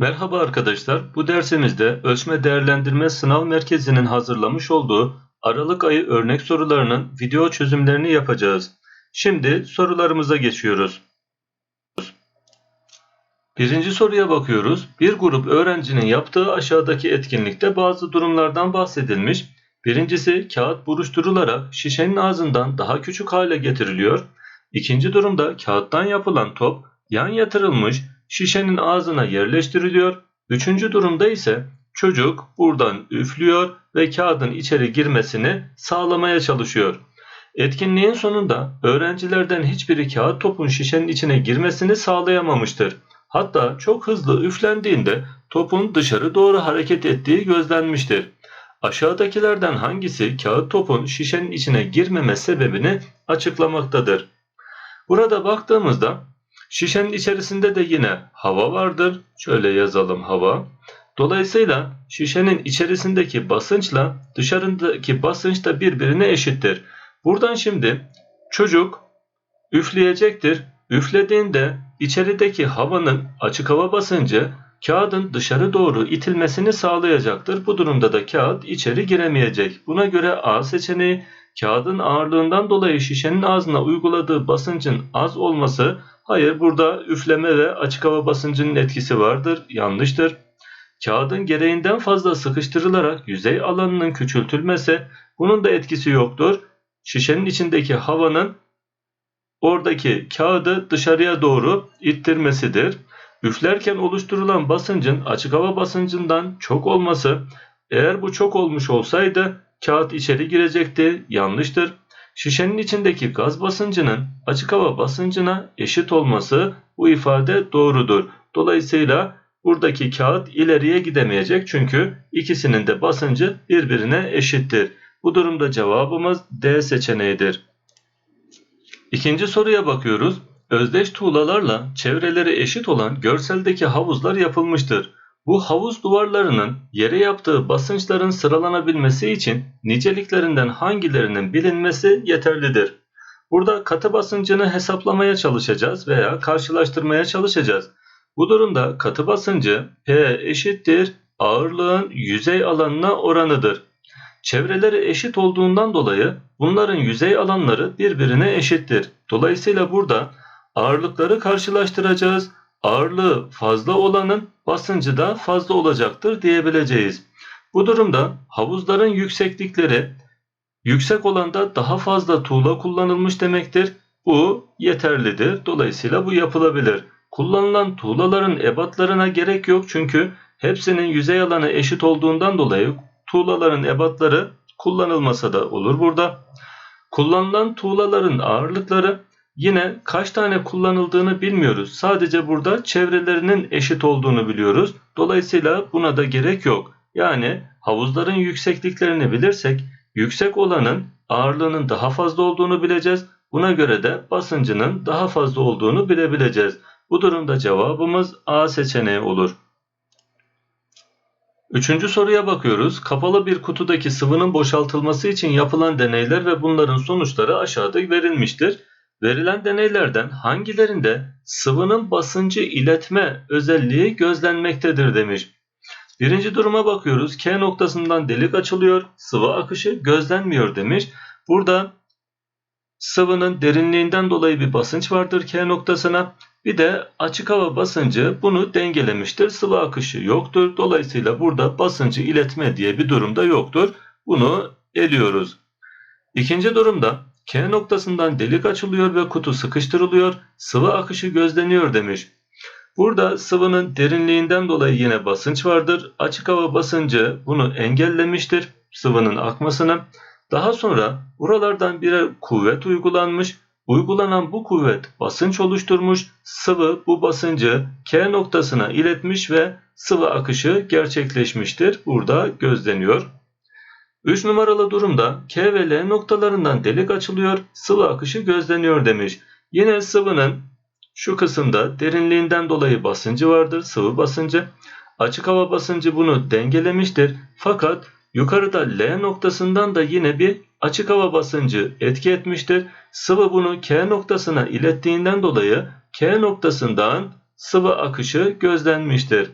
Merhaba arkadaşlar. Bu dersimizde Ölçme Değerlendirme Sınav Merkezi'nin hazırlamış olduğu Aralık ayı örnek sorularının video çözümlerini yapacağız. Şimdi sorularımıza geçiyoruz. Birinci soruya bakıyoruz. Bir grup öğrencinin yaptığı aşağıdaki etkinlikte bazı durumlardan bahsedilmiş. Birincisi kağıt buruşturularak şişenin ağzından daha küçük hale getiriliyor. İkinci durumda kağıttan yapılan top yan yatırılmış şişenin ağzına yerleştiriliyor. Üçüncü durumda ise çocuk buradan üflüyor ve kağıdın içeri girmesini sağlamaya çalışıyor. Etkinliğin sonunda öğrencilerden hiçbiri kağıt topun şişenin içine girmesini sağlayamamıştır. Hatta çok hızlı üflendiğinde topun dışarı doğru hareket ettiği gözlenmiştir. Aşağıdakilerden hangisi kağıt topun şişenin içine girmeme sebebini açıklamaktadır? Burada baktığımızda şişenin içerisinde de yine hava vardır. Şöyle yazalım hava. Dolayısıyla şişenin içerisindeki basınçla dışarındaki basınç da birbirine eşittir. Buradan şimdi çocuk üfleyecektir. Üflediğinde içerideki havanın açık hava basıncı kağıdın dışarı doğru itilmesini sağlayacaktır. Bu durumda da kağıt içeri giremeyecek. Buna göre A seçeneği kağıdın ağırlığından dolayı şişenin ağzına uyguladığı basıncın az olması hayır burada üfleme ve açık hava basıncının etkisi vardır. Yanlıştır. Kağıdın gereğinden fazla sıkıştırılarak yüzey alanının küçültülmesi bunun da etkisi yoktur. Şişenin içindeki havanın oradaki kağıdı dışarıya doğru ittirmesidir. Üflerken oluşturulan basıncın açık hava basıncından çok olması eğer bu çok olmuş olsaydı kağıt içeri girecekti. Yanlıştır. Şişenin içindeki gaz basıncının açık hava basıncına eşit olması bu ifade doğrudur. Dolayısıyla buradaki kağıt ileriye gidemeyecek çünkü ikisinin de basıncı birbirine eşittir. Bu durumda cevabımız D seçeneğidir. İkinci soruya bakıyoruz. Özdeş tuğlalarla çevreleri eşit olan görseldeki havuzlar yapılmıştır. Bu havuz duvarlarının yere yaptığı basınçların sıralanabilmesi için niceliklerinden hangilerinin bilinmesi yeterlidir. Burada katı basıncını hesaplamaya çalışacağız veya karşılaştırmaya çalışacağız. Bu durumda katı basıncı P eşittir ağırlığın yüzey alanına oranıdır. Çevreleri eşit olduğundan dolayı bunların yüzey alanları birbirine eşittir. Dolayısıyla burada ağırlıkları karşılaştıracağız. Ağırlığı fazla olanın basıncı da fazla olacaktır diyebileceğiz. Bu durumda havuzların yükseklikleri yüksek olanda daha fazla tuğla kullanılmış demektir. Bu yeterlidir. Dolayısıyla bu yapılabilir. Kullanılan tuğlaların ebatlarına gerek yok çünkü hepsinin yüzey alanı eşit olduğundan dolayı tuğlaların ebatları kullanılmasa da olur burada. Kullanılan tuğlaların ağırlıkları yine kaç tane kullanıldığını bilmiyoruz. Sadece burada çevrelerinin eşit olduğunu biliyoruz. Dolayısıyla buna da gerek yok. Yani havuzların yüksekliklerini bilirsek yüksek olanın ağırlığının daha fazla olduğunu bileceğiz. Buna göre de basıncının daha fazla olduğunu bilebileceğiz. Bu durumda cevabımız A seçeneği olur. Üçüncü soruya bakıyoruz. Kapalı bir kutudaki sıvının boşaltılması için yapılan deneyler ve bunların sonuçları aşağıda verilmiştir. Verilen deneylerden hangilerinde sıvının basıncı iletme özelliği gözlenmektedir demiş. Birinci duruma bakıyoruz. K noktasından delik açılıyor. Sıvı akışı gözlenmiyor demiş. Burada sıvının derinliğinden dolayı bir basınç vardır K noktasına. Bir de açık hava basıncı bunu dengelemiştir. Sıvı akışı yoktur. Dolayısıyla burada basıncı iletme diye bir durumda yoktur. Bunu eliyoruz. İkinci durumda K noktasından delik açılıyor ve kutu sıkıştırılıyor. Sıvı akışı gözleniyor demiş. Burada sıvının derinliğinden dolayı yine basınç vardır. Açık hava basıncı bunu engellemiştir sıvının akmasını. Daha sonra buralardan birer kuvvet uygulanmış. Uygulanan bu kuvvet basınç oluşturmuş. Sıvı bu basıncı K noktasına iletmiş ve sıvı akışı gerçekleşmiştir. Burada gözleniyor. 3 numaralı durumda K ve L noktalarından delik açılıyor, sıvı akışı gözleniyor demiş. Yine sıvının şu kısımda derinliğinden dolayı basıncı vardır, sıvı basıncı. Açık hava basıncı bunu dengelemiştir. Fakat yukarıda L noktasından da yine bir açık hava basıncı etki etmiştir. Sıvı bunu K noktasına ilettiğinden dolayı K noktasından sıvı akışı gözlenmiştir.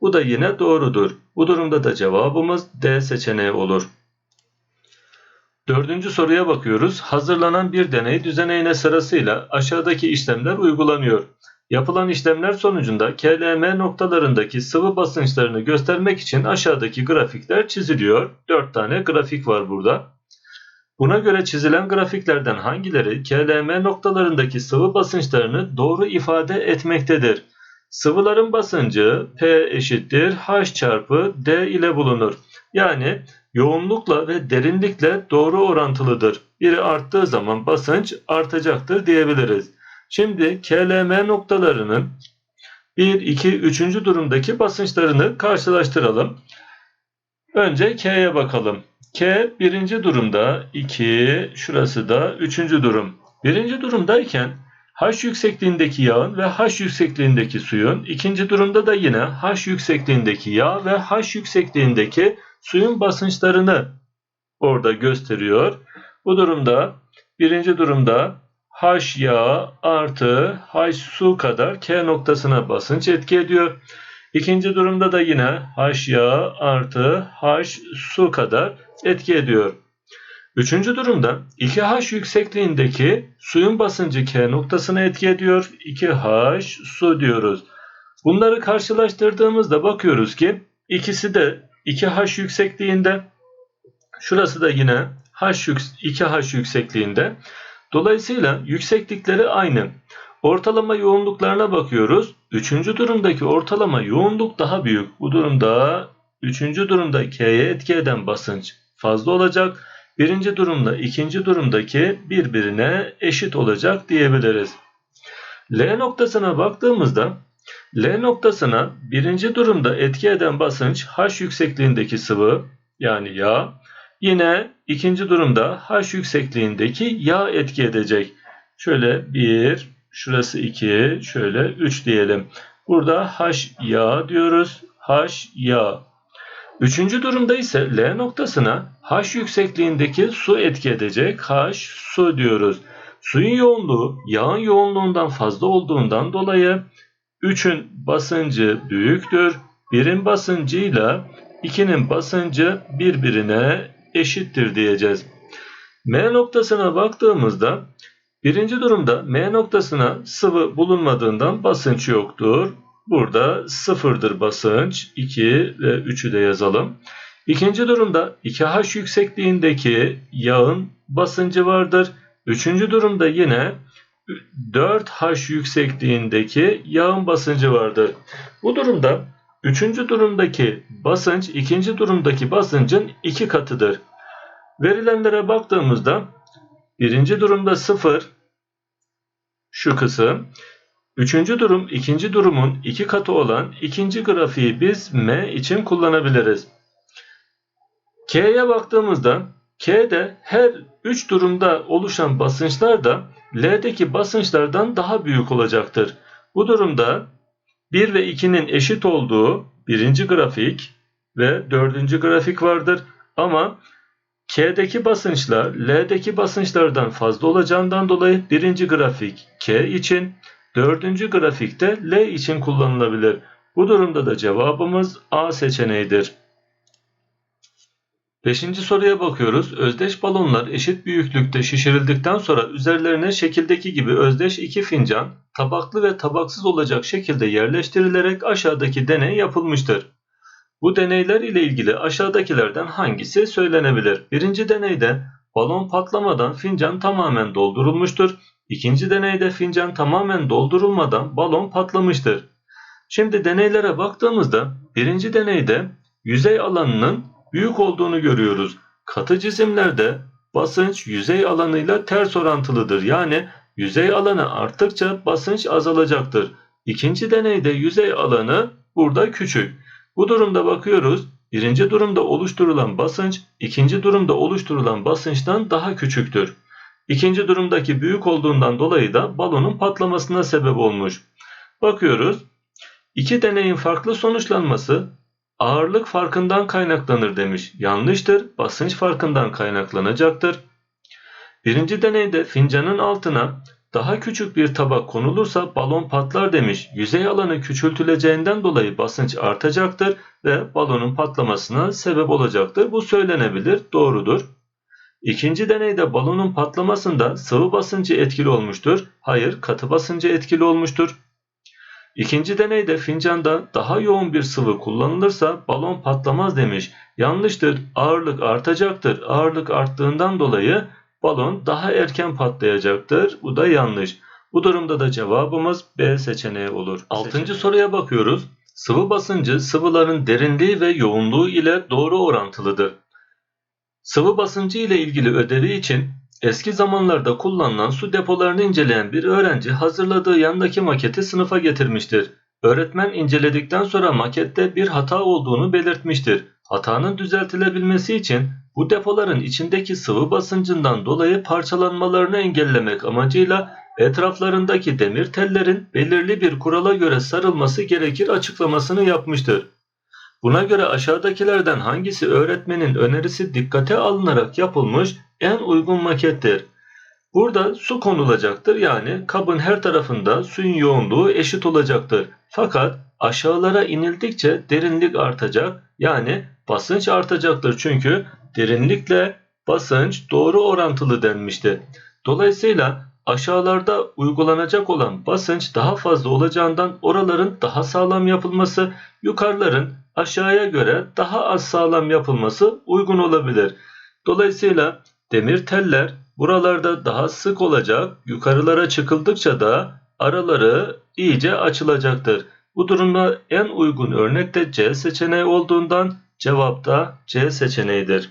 Bu da yine doğrudur. Bu durumda da cevabımız D seçeneği olur. Dördüncü soruya bakıyoruz. Hazırlanan bir deney düzeneğine sırasıyla aşağıdaki işlemler uygulanıyor. Yapılan işlemler sonucunda KLM noktalarındaki sıvı basınçlarını göstermek için aşağıdaki grafikler çiziliyor. 4 tane grafik var burada. Buna göre çizilen grafiklerden hangileri KLM noktalarındaki sıvı basınçlarını doğru ifade etmektedir? Sıvıların basıncı P eşittir H çarpı D ile bulunur. Yani yoğunlukla ve derinlikle doğru orantılıdır. Biri arttığı zaman basınç artacaktır diyebiliriz. Şimdi KLM noktalarının 1, 2, 3. durumdaki basınçlarını karşılaştıralım. Önce K'ye bakalım. K birinci durumda, 2, şurası da üçüncü durum. Birinci durumdayken H yüksekliğindeki yağın ve H yüksekliğindeki suyun, ikinci durumda da yine H yüksekliğindeki yağ ve H yüksekliğindeki suyun basınçlarını orada gösteriyor. Bu durumda birinci durumda H yağ artı H su kadar K noktasına basınç etki ediyor. İkinci durumda da yine H yağ artı H su kadar etki ediyor. Üçüncü durumda 2H yüksekliğindeki suyun basıncı K noktasına etki ediyor. 2H su diyoruz. Bunları karşılaştırdığımızda bakıyoruz ki ikisi de 2H yüksekliğinde. Şurası da yine H 2H yüksekliğinde. Dolayısıyla yükseklikleri aynı. Ortalama yoğunluklarına bakıyoruz. Üçüncü durumdaki ortalama yoğunluk daha büyük. Bu durumda üçüncü durumda K'ye etki eden basınç fazla olacak. Birinci durumda ikinci durumdaki birbirine eşit olacak diyebiliriz. L noktasına baktığımızda L noktasına birinci durumda etki eden basınç H yüksekliğindeki sıvı yani yağ. Yine ikinci durumda H yüksekliğindeki yağ etki edecek. Şöyle 1, şurası 2, şöyle 3 diyelim. Burada H yağ diyoruz. H yağ. Üçüncü durumda ise L noktasına H yüksekliğindeki su etki edecek. H su diyoruz. Suyun yoğunluğu yağın yoğunluğundan fazla olduğundan dolayı 3'ün basıncı büyüktür. 1'in basıncıyla 2'nin basıncı birbirine eşittir diyeceğiz. M noktasına baktığımızda birinci durumda M noktasına sıvı bulunmadığından basınç yoktur. Burada sıfırdır basınç. 2 ve 3'ü de yazalım. İkinci durumda 2H yüksekliğindeki yağın basıncı vardır. Üçüncü durumda yine 4H yüksekliğindeki yağın basıncı vardır. Bu durumda üçüncü durumdaki basınç ikinci durumdaki basıncın iki katıdır. Verilenlere baktığımızda birinci durumda 0 şu kısım. Üçüncü durum ikinci durumun iki katı olan ikinci grafiği biz M için kullanabiliriz. K'ye baktığımızda K'de her üç durumda oluşan basınçlar da L'deki basınçlardan daha büyük olacaktır. Bu durumda 1 ve 2'nin eşit olduğu birinci grafik ve dördüncü grafik vardır. Ama K'deki basınçlar L'deki basınçlardan fazla olacağından dolayı birinci grafik K için, dördüncü grafikte L için kullanılabilir. Bu durumda da cevabımız A seçeneğidir. Beşinci soruya bakıyoruz. Özdeş balonlar eşit büyüklükte şişirildikten sonra üzerlerine şekildeki gibi özdeş iki fincan tabaklı ve tabaksız olacak şekilde yerleştirilerek aşağıdaki deney yapılmıştır. Bu deneyler ile ilgili aşağıdakilerden hangisi söylenebilir? Birinci deneyde balon patlamadan fincan tamamen doldurulmuştur. İkinci deneyde fincan tamamen doldurulmadan balon patlamıştır. Şimdi deneylere baktığımızda birinci deneyde yüzey alanının büyük olduğunu görüyoruz. Katı cisimlerde basınç yüzey alanıyla ters orantılıdır. Yani yüzey alanı arttıkça basınç azalacaktır. İkinci deneyde yüzey alanı burada küçük. Bu durumda bakıyoruz. Birinci durumda oluşturulan basınç ikinci durumda oluşturulan basınçtan daha küçüktür. İkinci durumdaki büyük olduğundan dolayı da balonun patlamasına sebep olmuş. Bakıyoruz. İki deneyin farklı sonuçlanması ağırlık farkından kaynaklanır demiş. Yanlıştır. Basınç farkından kaynaklanacaktır. Birinci deneyde fincanın altına Daha küçük bir tabak konulursa balon patlar demiş. Yüzey alanı küçültüleceğinden dolayı basınç artacaktır ve balonun patlamasına sebep olacaktır. Bu söylenebilir, doğrudur. İkinci deneyde balonun patlamasında sıvı basıncı etkili olmuştur. Hayır, katı basıncı etkili olmuştur. İkinci deneyde fincanda daha yoğun bir sıvı kullanılırsa balon patlamaz demiş. Yanlıştır. Ağırlık artacaktır. Ağırlık arttığından dolayı balon daha erken patlayacaktır. Bu da yanlış. Bu durumda da cevabımız B seçeneği olur. Altıncı soruya bakıyoruz. Sıvı basıncı sıvıların derinliği ve yoğunluğu ile doğru orantılıdır. Sıvı basıncı ile ilgili ödevi için eski zamanlarda kullanılan su depolarını inceleyen bir öğrenci hazırladığı yandaki maketi sınıfa getirmiştir. Öğretmen inceledikten sonra makette bir hata olduğunu belirtmiştir. Hatanın düzeltilebilmesi için bu depoların içindeki sıvı basıncından dolayı parçalanmalarını engellemek amacıyla etraflarındaki demir tellerin belirli bir kurala göre sarılması gerekir açıklamasını yapmıştır. Buna göre aşağıdakilerden hangisi öğretmenin önerisi dikkate alınarak yapılmış en uygun makettir? Burada su konulacaktır yani kabın her tarafında suyun yoğunluğu eşit olacaktır. Fakat aşağılara inildikçe derinlik artacak yani basınç artacaktır çünkü derinlikle basınç doğru orantılı denmişti. Dolayısıyla aşağılarda uygulanacak olan basınç daha fazla olacağından oraların daha sağlam yapılması, yukarıların aşağıya göre daha az sağlam yapılması uygun olabilir. Dolayısıyla demir teller buralarda daha sık olacak, yukarılara çıkıldıkça da araları iyice açılacaktır. Bu durumda en uygun örnek de C seçeneği olduğundan cevap da C seçeneğidir.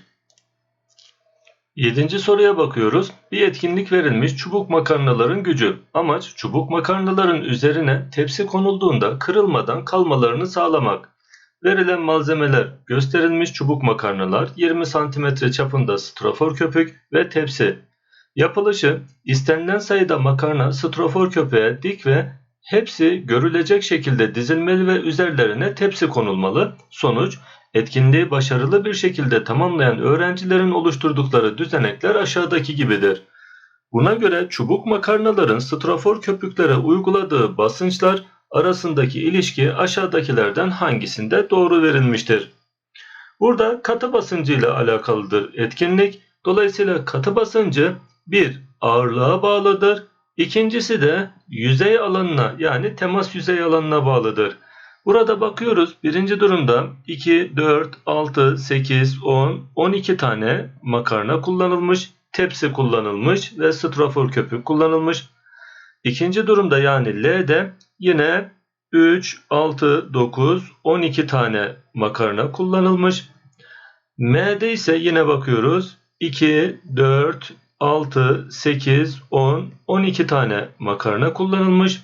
Yedinci soruya bakıyoruz. Bir etkinlik verilmiş çubuk makarnaların gücü. Amaç çubuk makarnaların üzerine tepsi konulduğunda kırılmadan kalmalarını sağlamak. Verilen malzemeler gösterilmiş çubuk makarnalar 20 cm çapında strafor köpük ve tepsi. Yapılışı istenilen sayıda makarna strafor köpüğe dik ve hepsi görülecek şekilde dizilmeli ve üzerlerine tepsi konulmalı. Sonuç etkinliği başarılı bir şekilde tamamlayan öğrencilerin oluşturdukları düzenekler aşağıdaki gibidir. Buna göre çubuk makarnaların strafor köpüklere uyguladığı basınçlar arasındaki ilişki aşağıdakilerden hangisinde doğru verilmiştir? Burada katı basıncı ile alakalıdır etkinlik. Dolayısıyla katı basıncı bir ağırlığa bağlıdır. İkincisi de yüzey alanına yani temas yüzey alanına bağlıdır. Burada bakıyoruz birinci durumda 2, 4, 6, 8, 10, 12 tane makarna kullanılmış, tepsi kullanılmış ve strafor köpük kullanılmış. İkinci durumda yani L'de yine 3, 6, 9, 12 tane makarna kullanılmış. M'de ise yine bakıyoruz 2, 4, 6, 8, 10, 12 tane makarna kullanılmış.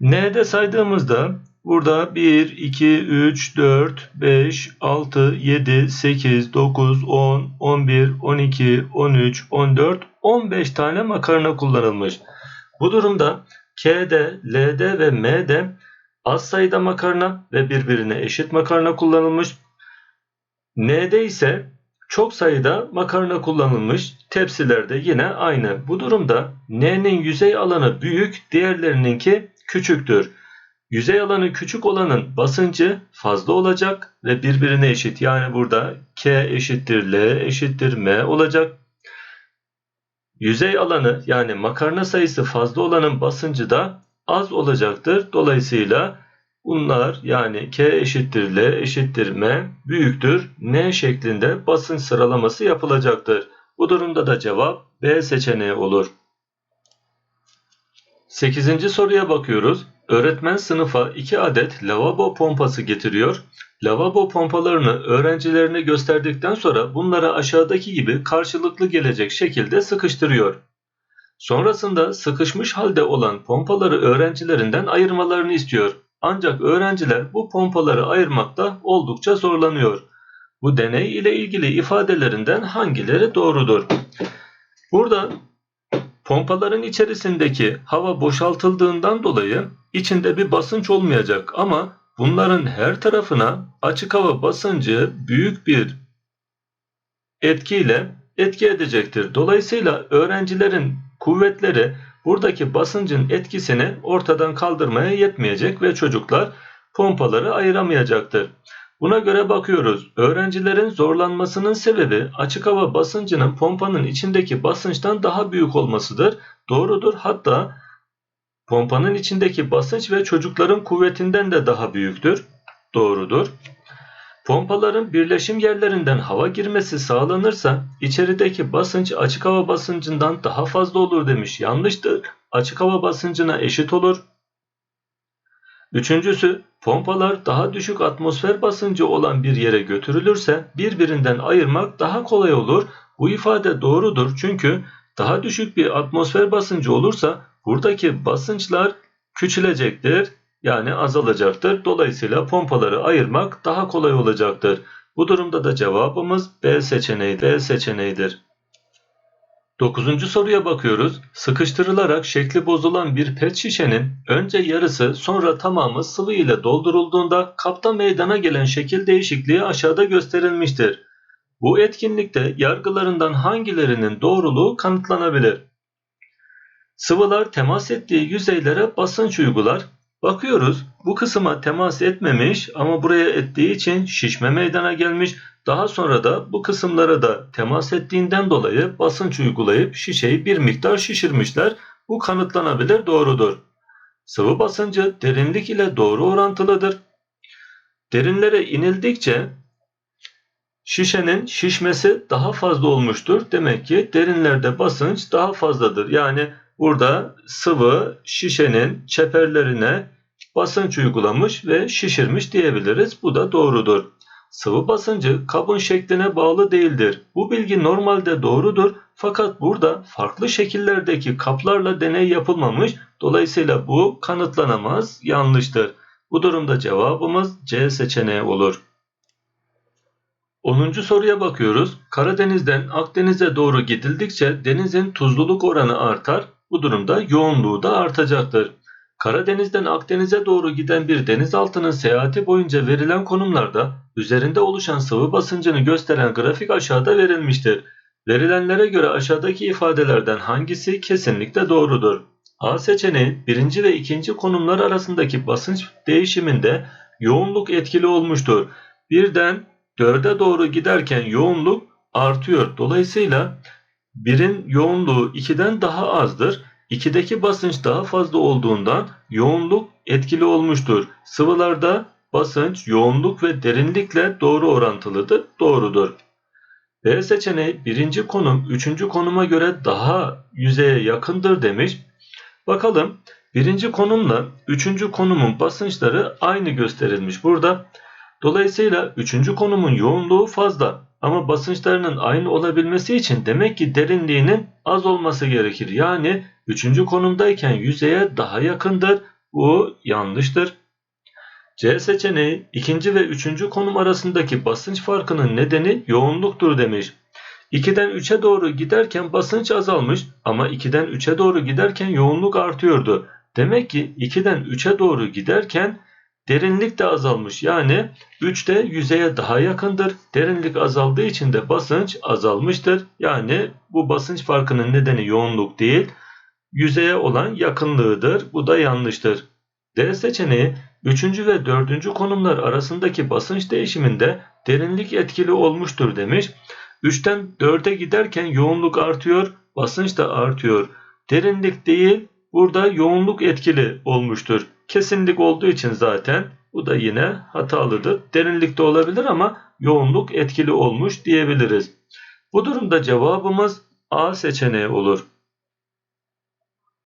N'de saydığımızda burada 1, 2, 3, 4, 5, 6, 7, 8, 9, 10, 11, 12, 13, 14, 15 tane makarna kullanılmış. Bu durumda K'de, L'de ve M'de az sayıda makarna ve birbirine eşit makarna kullanılmış. N'de ise çok sayıda makarna kullanılmış. Tepsilerde yine aynı. Bu durumda N'nin yüzey alanı büyük, diğerlerininki küçüktür. Yüzey alanı küçük olanın basıncı fazla olacak ve birbirine eşit. Yani burada K eşittir L eşittir M olacak. Yüzey alanı yani makarna sayısı fazla olanın basıncı da az olacaktır. Dolayısıyla bunlar yani K eşittir L eşittir M büyüktür N şeklinde basınç sıralaması yapılacaktır. Bu durumda da cevap B seçeneği olur. 8. soruya bakıyoruz. Öğretmen sınıfa 2 adet lavabo pompası getiriyor. Lavabo pompalarını öğrencilerine gösterdikten sonra bunları aşağıdaki gibi karşılıklı gelecek şekilde sıkıştırıyor. Sonrasında sıkışmış halde olan pompaları öğrencilerinden ayırmalarını istiyor. Ancak öğrenciler bu pompaları ayırmakta oldukça zorlanıyor. Bu deney ile ilgili ifadelerinden hangileri doğrudur? Burada pompaların içerisindeki hava boşaltıldığından dolayı içinde bir basınç olmayacak ama bunların her tarafına açık hava basıncı büyük bir etkiyle etki edecektir. Dolayısıyla öğrencilerin kuvvetleri buradaki basıncın etkisini ortadan kaldırmaya yetmeyecek ve çocuklar pompaları ayıramayacaktır. Buna göre bakıyoruz. Öğrencilerin zorlanmasının sebebi açık hava basıncının pompanın içindeki basınçtan daha büyük olmasıdır. Doğrudur. Hatta pompanın içindeki basınç ve çocukların kuvvetinden de daha büyüktür. Doğrudur. Pompaların birleşim yerlerinden hava girmesi sağlanırsa içerideki basınç açık hava basıncından daha fazla olur demiş. Yanlıştır. Açık hava basıncına eşit olur. Üçüncüsü pompalar daha düşük atmosfer basıncı olan bir yere götürülürse birbirinden ayırmak daha kolay olur. Bu ifade doğrudur çünkü daha düşük bir atmosfer basıncı olursa buradaki basınçlar küçülecektir yani azalacaktır. Dolayısıyla pompaları ayırmak daha kolay olacaktır. Bu durumda da cevabımız B seçeneği, B seçeneğidir. Dokuzuncu soruya bakıyoruz. Sıkıştırılarak şekli bozulan bir pet şişenin önce yarısı sonra tamamı sıvı ile doldurulduğunda kapta meydana gelen şekil değişikliği aşağıda gösterilmiştir. Bu etkinlikte yargılarından hangilerinin doğruluğu kanıtlanabilir? Sıvılar temas ettiği yüzeylere basınç uygular. Bakıyoruz bu kısma temas etmemiş ama buraya ettiği için şişme meydana gelmiş. Daha sonra da bu kısımlara da temas ettiğinden dolayı basınç uygulayıp şişeyi bir miktar şişirmişler. Bu kanıtlanabilir doğrudur. Sıvı basıncı derinlik ile doğru orantılıdır. Derinlere inildikçe şişenin şişmesi daha fazla olmuştur. Demek ki derinlerde basınç daha fazladır. Yani burada sıvı şişenin çeperlerine basınç uygulamış ve şişirmiş diyebiliriz. Bu da doğrudur. Sıvı basıncı kabın şekline bağlı değildir. Bu bilgi normalde doğrudur fakat burada farklı şekillerdeki kaplarla deney yapılmamış. Dolayısıyla bu kanıtlanamaz, yanlıştır. Bu durumda cevabımız C seçeneği olur. 10. soruya bakıyoruz. Karadeniz'den Akdeniz'e doğru gidildikçe denizin tuzluluk oranı artar. Bu durumda yoğunluğu da artacaktır. Karadeniz'den Akdeniz'e doğru giden bir denizaltının seyahati boyunca verilen konumlarda üzerinde oluşan sıvı basıncını gösteren grafik aşağıda verilmiştir. Verilenlere göre aşağıdaki ifadelerden hangisi kesinlikle doğrudur? A seçeneği birinci ve ikinci konumlar arasındaki basınç değişiminde yoğunluk etkili olmuştur. Birden dörde doğru giderken yoğunluk artıyor. Dolayısıyla birin yoğunluğu 2'den daha azdır. 2'deki basınç daha fazla olduğundan yoğunluk etkili olmuştur. Sıvılarda basınç, yoğunluk ve derinlikle doğru orantılıdır. Doğrudur. B seçeneği birinci konum üçüncü konuma göre daha yüzeye yakındır demiş. Bakalım birinci konumla üçüncü konumun basınçları aynı gösterilmiş burada. Dolayısıyla üçüncü konumun yoğunluğu fazla. Ama basınçlarının aynı olabilmesi için demek ki derinliğinin az olması gerekir. Yani üçüncü konumdayken yüzeye daha yakındır. Bu yanlıştır. C seçeneği ikinci ve üçüncü konum arasındaki basınç farkının nedeni yoğunluktur demiş. 2'den 3'e doğru giderken basınç azalmış ama 2'den 3'e doğru giderken yoğunluk artıyordu. Demek ki 2'den 3'e doğru giderken Derinlik de azalmış. Yani 3'te yüzeye daha yakındır. Derinlik azaldığı için de basınç azalmıştır. Yani bu basınç farkının nedeni yoğunluk değil, yüzeye olan yakınlığıdır. Bu da yanlıştır. D seçeneği 3. ve 4. konumlar arasındaki basınç değişiminde derinlik etkili olmuştur demiş. 3'ten 4'e giderken yoğunluk artıyor, basınç da artıyor. Derinlik değil, burada yoğunluk etkili olmuştur. Kesinlik olduğu için zaten bu da yine hatalıdır. Derinlikte olabilir ama yoğunluk etkili olmuş diyebiliriz. Bu durumda cevabımız A seçeneği olur.